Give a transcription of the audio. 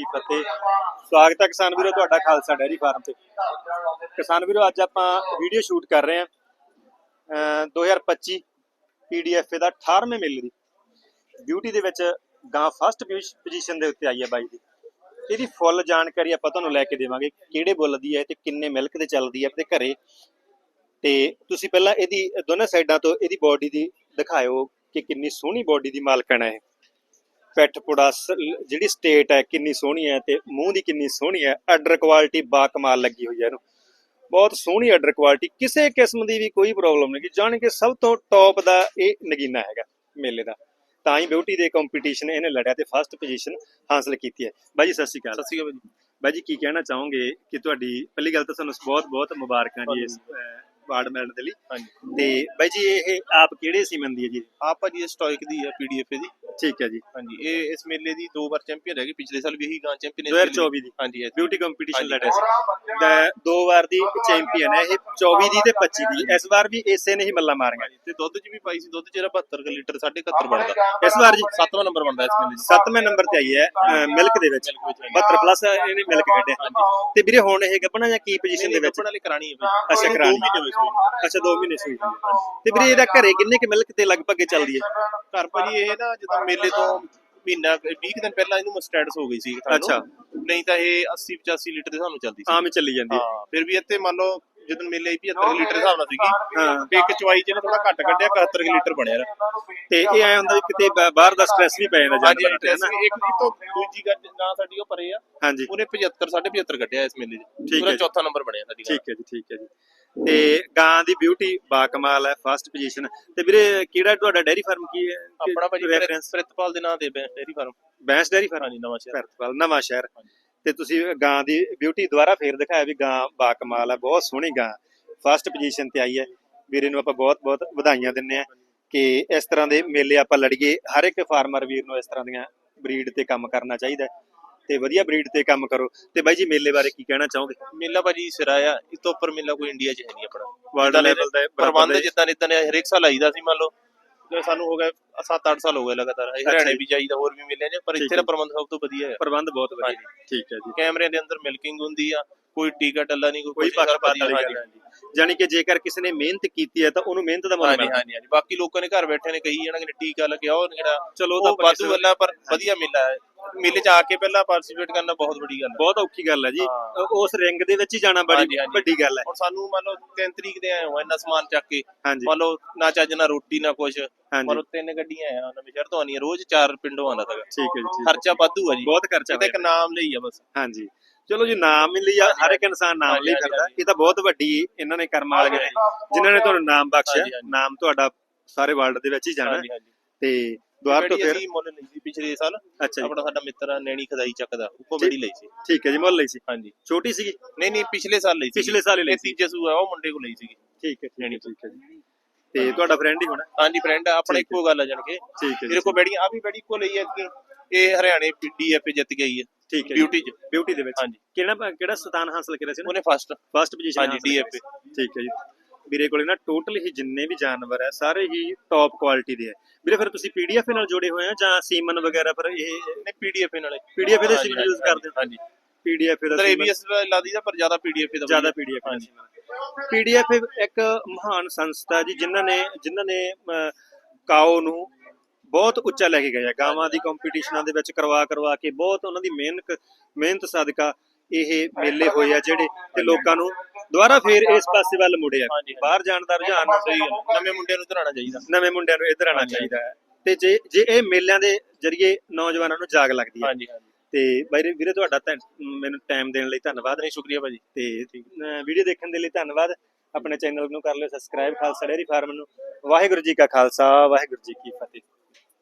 ਕੀ ਫਤਿਹ। ਸਵਾਗਤ ਹੈ ਕਿਸਾਨ ਵੀਰੋ, ਤੁਹਾਡਾ ਖਾਲਸਾ ਡੈਰੀ ਫਾਰਮ ਤੇ। ਕਿਸਾਨ ਵੀਰੋ, ਅੱਜ ਆਪਾਂ ਵੀਡੀਓ ਸ਼ੂਟ ਕਰ ਰਹੇ ਹਾਂ। 2025 ਪੀਡੀਐਫ ਦਾ 18ਵੇਂ ਮੇਲੇ ਦੀ। ਬਿਊਟੀ ਦੇ ਵਿੱਚ ਗਾਂ ਫਸਟ ਪੋਜੀਸ਼ਨ ਦੇ ਉੱਤੇ ਆਈ ਹੈ ਬਾਈ ਦੀ ਇਹਦੀ ਫੁੱਲ ਜਾਣਕਾਰੀ ਆਪਾਂ ਤੁਹਾਨੂੰ ਲੈ ਕੇ ਦੇਵਾਂਗੇ, ਕਿਹੜੇ ਬੁੱਲ ਦੀ ਹੈ ਤੇ ਕਿੰਨੇ ਮਿਲਕ ਦੇ ਚੱਲਦੀ ਹੈ ਆਪਣੇ ਘਰੇ। ਤੇ ਤੁਸੀਂ ਪਹਿਲਾਂ ਇਹਦੀ ਦੋਨਾਂ ਸਾਈਡਾਂ ਤੋਂ ਇਹਦੀ ਬਾਡੀ ਦੀ ਦਿਖਾਇਓ ਕਿ ਕਿੰਨੀ ਸੋਹਣੀ ਬਾਡੀ ਦੀ ਮਾਲਕਣ ਹੈ ਪੈਠ ਪੁੜਾ ਜਿਹੜੀ ਸਟੇਟ ਹੈ ਕਿੰਨੀ ਸੋਹਣੀ ਹੈ ਤੇ ਮੂੰਹ ਦੀ ਕਿੰਨੀ ਸੋਹਣੀ ਹੈ ਆਰਡਰ ਕੁਆਲਿਟੀ ਬਾ ਕਮਾਲ ਲੱਗੀ ਹੋਈ ਹੈ ਇਹਨੂੰ। ਬਹੁਤ ਸੋਹਣੀ ਆਰਡਰ ਕੁਆਲਿਟੀ ਕਿਸੇ ਕਿਸਮ ਦੀ ਵੀ ਕੋਈ ਪ੍ਰੋਬਲਮ ਨਹੀਂ ਜਾਣ ਕੇ ਸਭ ਤੋਂ ਟੌਪ ਦਾ ਇਹ ਨਗੀਨਾ ਹੈਗਾ ਮੇਲੇ ਦਾ। ਤਾਂ ਹੀ ਬਿਊਟੀ ਦੇ ਕੰਪੀਟੀਸ਼ਨ ਇਹਨੇ ਲੜਿਆ ਤੇ ਫਸਟ ਪੋਜੀਸ਼ਨ ਹਾਸਲ ਕੀਤੀ ਹੈ। ਬਾਈ ਜੀ ਸਤਿ ਸ਼੍ਰੀ ਅਕਾਲ। ਸਤਿ ਸ਼੍ਰੀ ਅਕਾਲ ਜੀ। ਬਾਈ ਜੀ ਕੀ ਕਹਿਣਾ ਚਾਹੋਗੇ ਕਿ ਤੁਹਾਡੀ ਪਹਿਲੀ ਗੱਲ ਤਾਂ ਤੁਹਾਨੂੰ ਬਹੁਤ ਬਹੁਤ ਮੁਬਾਰਕਾਂ ਜੀ ਇਸ ਵਾਰਡ ਮੈਡਲ ਦੇ ਲਈ। ਹਾਂਜੀ। ਤੇ ਬਾਈ ਜੀ ਇਹ ਆਪ ਕਿਹੜੇ ਸੀਮਨ ਦੀ ਹੈ ਜੀ? ਆਪ ਇਹ ਸਟੋਇਕ ਦੀ ਹੈ ਪੀਡੀਐਫ ਦੀ। ਠੀਕ ਹੈ ਜੀ। ਹਾਂਜੀ ਇਹ ਇਸ ਮੇਲੇ ਦੀ ਦੋ ਵਾਰ ਚੈਂਪੀਅਨ ਰਹਿ ਗਈ। ਪਿਛਲੇ ਸਾਲ ਵੀ ਇਹੀ ਗਾਂ ਚੈਂਪੀਅਨ 2024 ਦੀ। ਹਾਂਜੀ ਬਿਊਟੀ ਕੰਪੀਟੀਸ਼ਨ। ਲੜਿਆ ਸੀ ਤੇ ਦੋ ਵਾਰ ਦੀ ਚੈਂਪੀਅਨ ਹੈ। ਇਹ 24 ਦੀ ਤੇ 25 ਦੀ। ਇਸ ਵਾਰ ਵੀ ਇਸੇ ਨੇ ਹੀ ਮੱਲਾ ਮਾਰੀਆਂ। ਤੇ ਦੁੱਧ ਚ ਵੀ ਪਾਈ ਸੀ। ਦੁੱਧ ਚ ਇਹਦਾ 72 ਕੁ ਲੀਟਰ 71 ਬਣਦਾ। ਇਸ ਵਾਰ ਜੀ ਸੱਤਵਾਂ ਨੰਬਰ ਬਣਦਾ ਇਸ ਮੇਲੇ 'ਚ ਸੱਤਵੇਂ ਨੰਬਰ ਤੇ ਆਈ ਹੈ ਮਿਲਕ ਦੇ ਵਿੱਚ। ਮਿਲਕ ਵਿੱਚ ਆਈ ਹੈ। 72 ਪਲੱਸ ਇਹਨੇ ਮਿਲਕ ਕੱਢਿਆ। ਤੇ ਵੀਰੇ ਹੁਣ ਇਹ ਗੱਭਣਾ ਜਾਂ ਕੀ ਪੋਜੀਸ਼ਨ ਦੇ ਵਿੱਚ? ਕੱਪਣ ਵਾਲੀ ਕਰਾਣੀ ਹੈ ਅੱਛਾ, ਕਰਾਣੀ। ਅੱਛਾ 2 ਮਹੀਨੇ ਸੂਈ। ਤੇ ਵੀਰੇ ਇਹਦਾ ਘਰੇ ਕਿੰਨੇ ਕਿ ਮਿਲਕ ਤੇ ਲਗਭਗ ਚੱਲਦੀ ਹੈ? ਘਰ ਭਾਜੀ ਇਹ ਨਾ ਜਦੋਂ ਮੇਲੇ ਤੋਂ ਮਹੀਨਾ 20 ਦਿਨ ਪਹਿਲਾਂ ਇਹਨੂੰ ਮਸਟੈਟਸ ਹੋ ਗਈ ਸੀ। ਅੱਛਾ। ਨਹੀਂ ਤਾਂ ਇਹ 80 85 ਲੀਟਰ ਦੇ ਨਾਲ ਚੱਲਦੀ ਸੀ ਆਮ ਹੀ ਚੱਲੀ ਜਾਂਦੀ ਫਿਰ ਵੀ ਇੱਥੇ ਮੰਨ ਲਓ ਜਦੋਂ ਮੇਲੇ ਆਈ 75 ਲੀਟਰ ਹਿਸਾਬ ਨਾਲ ਸੀਗੀ। ਹਾਂ। ਤੇ ਇੱਕ ਚਵਾਈ ਚ ਨਾ ਥੋੜਾ ਘੱਟ ਕੱਢਿਆ 71 ਕੁ ਲੀਟਰ ਬਣਿਆ। ਇਹਦਾ। ਤੇ ਇਹ ਐ ਹੁੰਦਾ ਵੀ ਕਿਤੇ ਬਾਹਰ ਦਾ ਸਟ੍ਰੈਸ ਵੀ ਪੈ ਜਾਂਦਾ ਹਾਂਜੀ ਜਾਨਵਰਾਂ ਤੇ ਹਨਾ ਇੱਕ ਦੀ ਤੋਂ ਦੂਜੀ ਗੱਲ ਗਾਂ ਸਾਡੀ ਉਹ ਪਰੇ ਆ ਹਾਂਜੀ। ਉਹਨੇ 75 75 ਕੱਢਿਆ ਇਸ ਮੇਲੇ 'ਚ। ਠੀਕ ਜੀ। ਚੌਥਾ ਨੰਬਰ ਬਣਿਆ ਸਾਡੀ ਠੀਕ ਹੈ ਜੀ ਠੀਕ ਹੈ ਜੀ। ਤੇ ਗਾਂ ਦੀ ਬਿਊਟੀ ਬਾ ਕਮਾਲ ਹੈ ਫਸਟ ਪੋਜੀਸ਼ਨ ਤੇ ਵੀਰੇ ਕਿਹੜਾ ਤੁਹਾਡਾ ਡੈਰੀ ਫਾਰਮ ਕੀ ਹੈ? ਆਪਣਾ ਭਾਜੀ ਰੈਫਰੈਂਸ ਪ੍ਰਿਤਪਾਲ ਦੇ ਨਾਂ ਤੇ dairy farm Bains dairy farm ਹਾਂਜੀ ਨਵਾਂ ਸ਼ਹਿਰ ਭਰਤਵਾਲ ਨਵਾਂ ਸ਼ਹਿਰ ਤੇ ਤੁਸੀਂ ਗਾਂ ਦੀ ਬਿਊਟੀ ਦੁਬਾਰਾ ਫੇਰ ਦਿਖਾਇਆ ਵੀ ਗਾਂ ਬਾ ਕਮਾਲ ਹੈ ਬਹੁਤ ਸੋਹਣੀ ਗਾਂ। ਫਸਟ ਪੋਜੀਸ਼ਨ ਤੇ ਆਈ ਹੈ। ਵੀਰੇ ਨੂੰ ਆਪਾਂ ਬਹੁਤ ਬਹੁਤ ਵਧਾਈਆਂ ਦਿੰਨੇ ਆ ਕਿ ਇਸ ਤਰ੍ਹਾਂ ਦੇ ਮੇਲੇ ਆਪਾਂ ਲੜੀਏ। ਹਰ ਇੱਕ ਫਾਰਮਰ ਵੀਰ ਨੂੰ ਇਸ ਤਰ੍ਹਾਂ ਦੀਆਂ ਬਰੀਡ ਤੇ ਕੰਮ ਕਰਨਾ ਚਾਹੀਦਾ ਤੇ ਵਧੀਆ ਬਰੀਡ ਤੇ ਕੰਮ ਕਰੋ। ਤੇ ਬਾਈ ਜੀ ਮੇਲੇ ਬਾਰੇ ਕੀ ਕਹਿਣਾ ਚਾਹੋਗੇ? ਮੇਲਾ ਭਾਜੀ ਸਿਰਾ ਆ ਇਸ ਤੋਂ ਉੱਪਰ ਮੇਲਾ ਕੋਈ ਇੰਡੀਆ 'ਚ ਹੈ ਨਹੀਂ ਆਪਣਾ। ਵਰਲਡ ਲੈਵਲ ਦਾ ਪ੍ਰਬੰਧ ਜਿੱਦਾਂ ਇਦਾਂ ਹਰੇਕ ਸਾਲ ਆਈਦਾ ਸੀ ਮੰਨ ਲਓ। ਸਾਨੂੰ ਹੋ ਗਿਆ 7-8 ਸਾਲ ਹੋ ਗਏ ਲਗਾਤਾਰ। ਹਰਿਆਣੇ। ਵੀ ਜਾਈਦਾ ਹੋਰ ਵੀ ਮੇਲੇ ਨੇ ਪਰ ਇੱਥੇ। ਦਾ ਪ੍ਰਬੰਧ ਸਭ ਤੋਂ ਵਧੀਆ ਹੈ। ਪ੍ਰਬੰਧ ਬਹੁਤ ਵਧੀਆ ਠੀਕ ਹੈ ਜੀ। ਕੈਮਰੇ ਦੇ ਅੰਦਰ ਮਿਲਕਿੰਗ ਹੁੰਦੀ ਆ ਕੋਈ ਟੀਕਾ ਟੱਲਾ ਨਹੀਂ ਕੋਈ ਪੱਖਪਾਤ ਵਾਲੀ ਗੱਲ ਨਹੀਂ। ਜਾਣੀ ਕਿ ਜੇਕਰ ਕਿਸੇ ਨੇ ਮਿਹਨਤ ਕੀਤੀ ਹੈ ਤਾਂ ਉਹਨੂੰ ਮਿਹਨਤ ਦਾ ਮੁੱਲ ਮਿਲਦਾ। ਹਾਂਜੀ ਹਾਂਜੀ। ਬਾਕੀ ਲੋਕਾਂ ਨੇ ਘਰ ਬੈਠੇ ਨੇ ਕਹੀ ਜਾਣਗੇ ਟੀਕਾ ਲੱਗਿਆ ਉਹ ਜਿਹੜਾ ਚਲੋ ਤਾਂ ਵਾਧੂ ਗੱਲਾਂ ਪਰ ਵਧੀਆ ਮੇਲਾ ਹੈ ਮੇਲੇ 'ਚ ਆ ਕੇ ਪਹਿਲਾਂ ਪਾਰਟਿਸਿਪੇਟ ਕਰਨਾ ਬਹੁਤ ਵੱਡੀ ਗੱਲ ਹੈ ਬਹੁਤ ਔਖੀ ਗੱਲ ਹੈ ਜੀ। ਉਸ ਰਿੰਗ ਦੇ ਵਿੱਚ ਹੀ ਜਾਣਾ ਬੜੀ। ਵੱਡੀ ਗੱਲ ਹੈ। ਹੁਣ ਸਾਨੂੰ ਮੰਨ ਲਓ 3 ਤਰੀਕ ਦੇ ਆਏ ਹੋ ਇੰਨਾ ਸਮਾਨ ਚੱਕ ਕੇ। ਮੰਨ ਲਓ ਨਾ ਚੱਜ ਨਾ ਰੋਟੀ ਨਾ ਕੁਛ। ਹਾਂਜੀ। ਲਓ ਤਿੰਨ ਗੱਡੀਆਂ ਆ ਨਵੇਂ ਸ਼ਹਿਰ ਤੋਂ ਆਉਂਦੀਆਂ ਰੋਜ਼ ਚਾਰ ਪਿੰਡੋਂ ਆਉਂਦਾ ਸੀਗਾ। ਠੀਕ ਹੈ ਜੀ। ਖਰਚਾ ਵਾਧੂ ਆ ਜੀ। ਬਹੁਤ ਖਰਚਾ ਕਿਤੇ ਇੱਕ। ਨਾਮ ਲਈ ਆ ਬਸ। ਹਾਂਜੀ। ਚਲੋ ਜੀ ਨਾਮ ਹੀ ਲਈ ਆ, ਹਰ ਇੱਕ ਇਨਸਾਨ ਨਾਮ ਲਈ ਕਰਦਾ। ਇਹ ਤਾਂ ਬਹੁਤ ਵੱਡੀ ਇਹਨਾਂ ਨੇ ਕਰਮ ਵਾਲੇ ਜਿਨ੍ਹਾਂ ਨੇ ਤੁਹਾਨੂੰ ਨਾਮ ਬਖਸ਼ਿਆ। ਨਾਮ ਤੁਹਾਡਾ ਸਾਰੇ ਵਰਲਡ ਦੇ ਵਿੱਚ ਹੀ ਜਾਣਾ। ਤੇ ਦੁਆਰ ਤੋਂ ਫਿਰ ਅਸੀਂ ਮੁੱਲ ਲਈ ਸੀ ਪਿਛਲੇ ਸਾਲ ਆਪਣਾ ਸਾਡਾ ਮਿੱਤਰ ਆ ਨੈਣੀ ਖਦਾਈ ਚੱਕਦਾ ਉਹ ਕਮੇਡੀ ਲਈ ਸੀ। ਠੀਕ ਹੈ ਜੀ ਮੁੱਲ ਲਈ ਸੀ। ਹਾਂਜੀ। ਛੋਟੀ ਸੀਗੀ? ਨਹੀਂ ਨਹੀਂ ਪਿਛਲੇ ਸਾਲ ਲਈ ਸੀ। ਪਿਛਲੇ ਸਾਲ ਹੀ ਲਈ ਇਹ ਤੀਜੇ ਸੂ ਆ ਉਹ ਮੁੰਡੇ ਕੋਲ ਲਈ ਸੀ ਠੀਕ ਹੈ ਠੀਕ ਹੈ ਨੈਣੀ ਠੀਕ ਹੈ ਜੀ। ਤੇ ਤੁਹਾਡਾ ਫਰੈਂਡ ਹੀ ਹੋਣਾ। ਹਾਂਜੀ ਫਰੈਂਡ ਆਪਣਾ ਠੀਕ ਇੱਕੋ ਗੱਲ ਆ ਜਾਣ ਕੇ ਠੀਕ ਹੈ ਮੇਰੇ ਕੋਲ ਬੈੜੀ ਆ ਵੀ ਬੈੜੀ ਕੋ ਲਈ ਹੈ ਕਿ ਇਹ ਹਰਿਆਣੇ ਪੀਡੀਐਫ ਜਿੱਤ ਗਈ ਹੈ ਠੀਕ ਹੈ ਬਿਊਟੀ 'ਚ। ਬਿਊਟੀ ਦੇ ਵਿੱਚ। ਹਾਂਜੀ। ਕਿਹੜਾ ਕਿਹੜਾ ਸਥਾਨ ਹਾਸਲ ਕਰਿਆ ਸੀ ਉਹਨੇ ਫਸਟ ਫਸਟ ਪੋਜੀਸ਼ਨ ਹਾਂਜੀ ਡੀਐਫ ਠੀਕ ਹੈ ਜੀ। ਵੀਰੇ ਕੋਲੇ ਨਾ ਟੋਟਲ ਹੀ ਜਿੰਨੇ ਵੀ ਜਾਨਵਰ ਹੈ ਸਾਰੇ ਹੀ ਟੌਪ ਕੁਆਲਿਟੀ ਦੇ ਹੈ ਵੀਰੇ ਫਿਰ ਤੁਸੀਂ ਪੀਡੀਐਫ ਨਾਲ ਜੁੜੇ ਹੋਏ ਆ ਜਾਂ ਸੀਮਨ ਵਗੈਰਾ ਫਿਰ ਇਹ ਨੇ ਪੀਡੀਐਫ ਨਾਲੇ ਪੀਡੀਐਫ ਦੇ ਸੀਮਨ ਯੂਜ਼ ਕਰਦੇ ਹੋ? ਹਾਂਜੀ। ਪੀਡੀਐਫ ਦਾ ਏਬੀਐਸ ਲਾਦੀ ਦਾ ਪਰ ਜ਼ਿਆਦਾ ਪੀਡੀਐਫ ਦਾ ਜ਼ਿਆਦਾ ਪੀਡੀਐਫ ਦਾ ਪੀਡੀਐਫ ਇੱਕ ਮਹਾਨ ਸੰਸਥਾ ਜੀ ਜਿਨ੍ਹਾਂ ਨੇ ਜਿਨ੍ਹਾਂ ਨੇ ਕਾਓ ਨੂੰ ਬਹੁਤ ਉੱਚਾ ਲੈ ਕੇ ਗਏ ਆ। ਗਾਵਾਂ ਦੀ ਕੰਪੀਟੀਸ਼ਨਾਂ ਦੇ ਵਿੱਚ ਕਰਵਾ ਕਰਵਾ ਕੇ ਬਹੁਤ ਉਹਨਾਂ ਦੀ ਮਿਹਨਤ ਮਿਹਨਤ ਸਦਕਾ ਇਹ ਮੇਲੇ ਹੋਏ ਆ ਜਿਹੜੇ ਤੇ ਲੋਕਾਂ ਨੂੰ ਦੁਬਾਰਾ ਫੇਰ ਇਸ ਪਾਸੇ ਵੱਲ ਮੁੜੇ ਆ ਹਾਂਜੀ, ਹਾਂਜੀ। ਬਾਹਰ ਜਾਣ ਦਾ ਰੁਝਾਨ ਸਹੀ ਨਵੇਂ ਮੁੰਡਿਆਂ ਨੂੰ ਧਰਾਣਾ ਚਾਹੀਦਾ। ਨਵੇਂ ਮੁੰਡਿਆਂ ਨੂੰ ਇੱਧਰ ਹਾਂਜੀ, ਚਾਹੀਦਾ ਤੇ ਜੇ ਜੇ ਇਹ ਮੇਲਿਆਂ ਦੇ ਜ਼ਰੀਏ ਨੌਜਵਾਨਾਂ ਨੂੰ ਜਾਗ ਲੱਗਦੀ ਹੈ ਹਾਂਜੀ। ਤੇ ਬਾਈ ਵੀਰੇ ਤੁਹਾਡਾ ਮੈਨੂੰ ਟਾਈਮ ਦੇਣ ਲਈ ਧੰਨਵਾਦ। ਨਹੀਂ ਸ਼ੁਕਰੀਆ ਭਾਜੀ। ਤੇ ਵੀਡੀਓ ਦੇਖਣ ਦੇ ਲਈ ਧੰਨਵਾਦ। ਆਪਣੇ ਚੈਨਲ ਨੂੰ ਕਰ ਲਿਓ ਸਬਸਕ੍ਰਾਈਬ ਖਾਲਸਾ ਡੇਅਰੀ ਫਾਰਮ ਨੂੰ। ਵਾਹਿਗੁਰੂ ਜੀ ਕਾ ਖਾਲਸਾ ਵਾਹਿਗੁਰੂ ਜੀ ਕੀ ਫਤਿਹ।